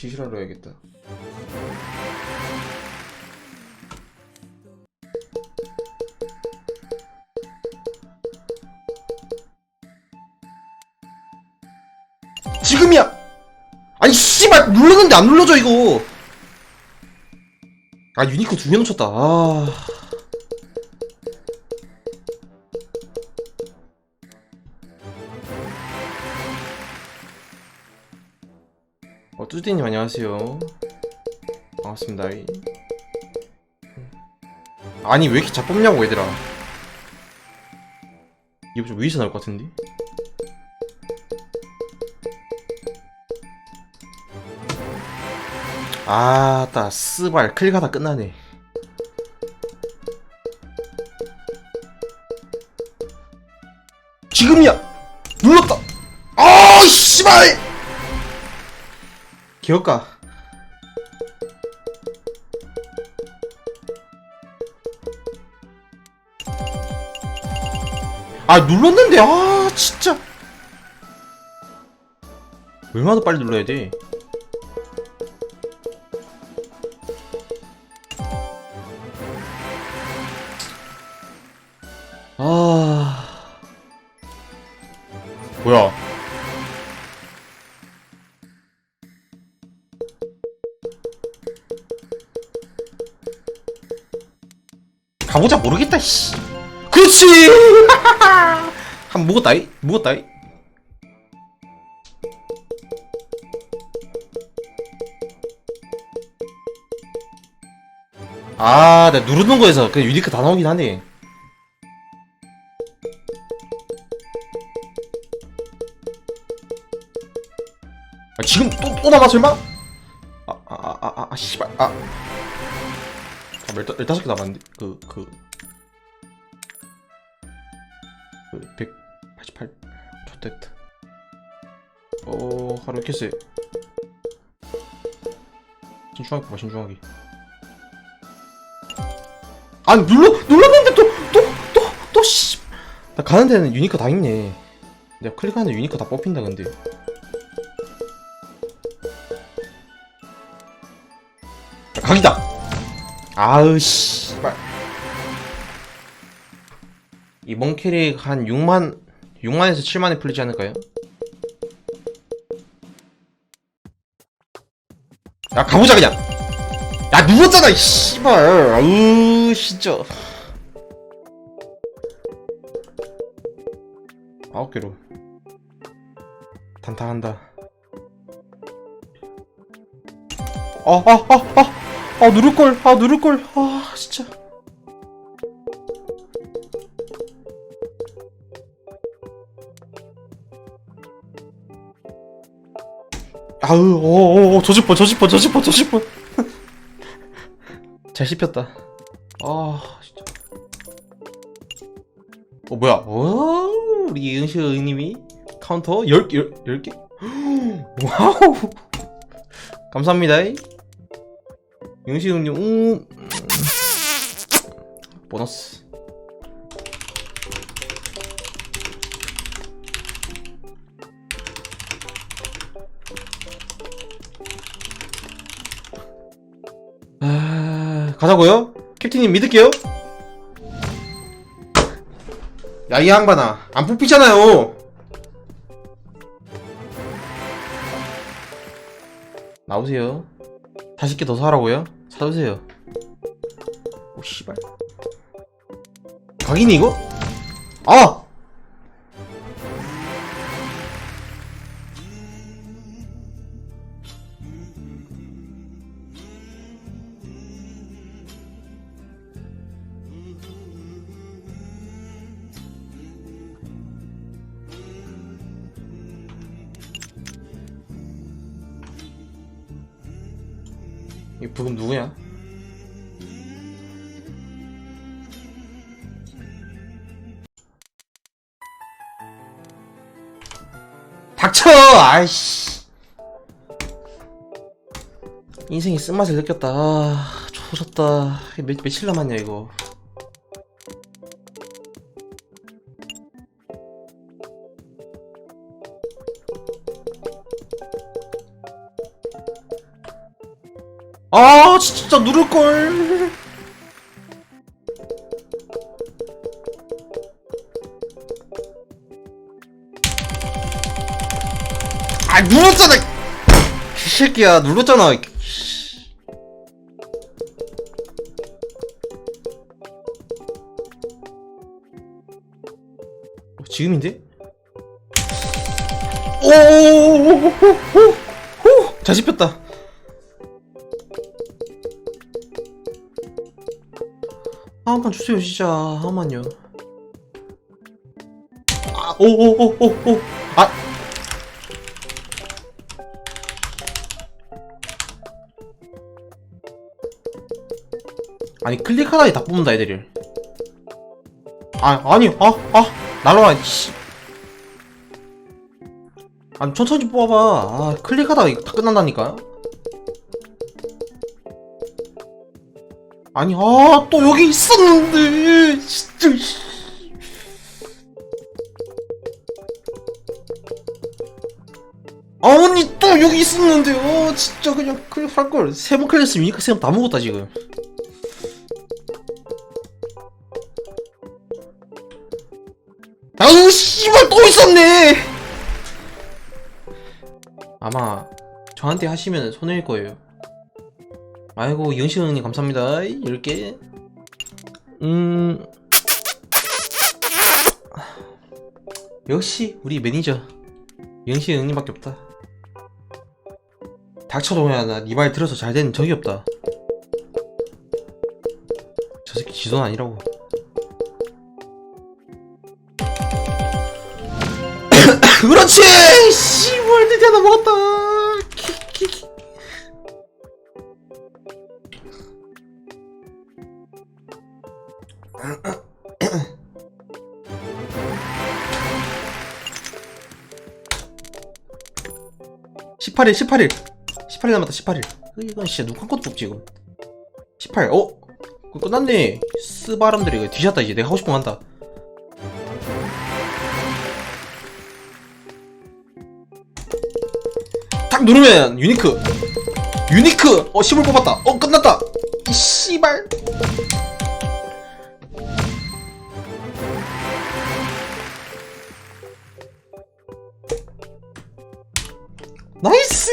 지시라로 해야겠다. 지금이야! 아니 씨발 눌렀는데 안 눌러져 이거 아 유니크 두개 놓쳤다 아 뚜디님 안녕하세요. 반갑습니다. 아니 왜 이렇게 잘 뽑냐고 얘들아. 이거 좀 위에서 나올 것 같은데? 아따 스발 클릭하다 끝나네. 지금이야! 눌렀다! 아 씨발! 기억가. 아 눌렀는데 아 진짜. 얼마나 더 빨리 눌러야 돼? 아... 뭐야 가보자 모르겠다 씨. 그렇지! 한 먹었다이. 먹었다이. 아 내가 누르는 거에서 그 유니크 다 나오긴 하네. 아, 지금 또, 또 설마? 아, 아, 아, 아, 아, 씨발, 아. 아, 열, 열다섯 개 남았는데, 그, 그. 그, 188. 좋됐다. 어, 하루 세. 신중하게 봐봐, 신중하게. 아, 눌러, 눌렀는데 또, 또, 또, 또, 씨. 나 가는 데는 유니크 다 있네. 내가 클릭하는 유니크 다 뽑힌다, 근데. 자, 각이다. 아으 씨발. 이번 캐릭 한 6만 6만에서 7만에 풀리지 않을까요? 야 가보자 그냥. 야 누웠잖아 이 씨발. 아으 진짜. 아홉 개로. 단타한다. 아, 아, 아, 아, 아, 누를걸, 아, 누를걸, 아, 진짜. 아으, 어, 어, 어, 저집어, 저집어, 저집어, 저집어. 잘 씹혔다. 아, 진짜. 어, 뭐야, 어, 우리 은시 의님이 카운터 10개, 10, 개 와우. 감사합니다. 영시 형님, 음, 보너스. 아, 가자고요? 캡틴님 믿을게요. 야, 이 양반아, 안 뽑히잖아요. 나오세요. 40개 더 사라고요? 사주세요. 오, 씨발. 각이니, 이거? 아! 이 부금 누구냐? 닥쳐! 아이씨. 인생의 쓴맛을 느꼈다. 아, 조졌다. 며, 며칠 남았냐, 이거. 아 진짜 누를걸. 아 눌렀잖아. 이 새끼야 눌렀잖아. 어, 지금인데? 오오오오오오오 잘 씹혔다 한번 주세요, 진짜. 한 번만요. 아, 오, 오, 오, 오, 오. 아. 아니, 클릭하다니 다 뽑는다, 애들이. 아, 아니, 아, 아, 날라와, 씨. 아니, 천천히 뽑아봐. 아, 클릭하다가 이거 다 끝난다니까? 아니, 아, 또 여기 있었는데, 진짜, 씨. 아니, 또 여기 있었는데, 어, 진짜 그냥 클릭할걸. 세 번 클릭했으면 이니까 세번 다 먹었다, 지금. 아우, 씨발, 또 있었네! 아마, 저한테 하시면 손해일 거예요. 아이고 영식 형님 감사합니다. 10개. 음. 역시 우리 매니저. 영식 형님밖에 없다. 닥쳐 동야 나네 말 들어서 잘 되는 적이 없다. 저 새끼 지돈 아니라고. 그렇지! 씨발 드디어 하나 먹었다 (18일) (18일) (18일) 남았다 (18일) 이건 진짜 누구 한 것도 뽑지 이거 (18) 어? 그거 끝났네. 스바람들이 이거 뒤졌다 이제. 내가 하고 싶은 거 한다. 딱 누르면 유니크. 유니크! 어 10을 뽑았다. 어 끝났다. 이 씨발 Nice!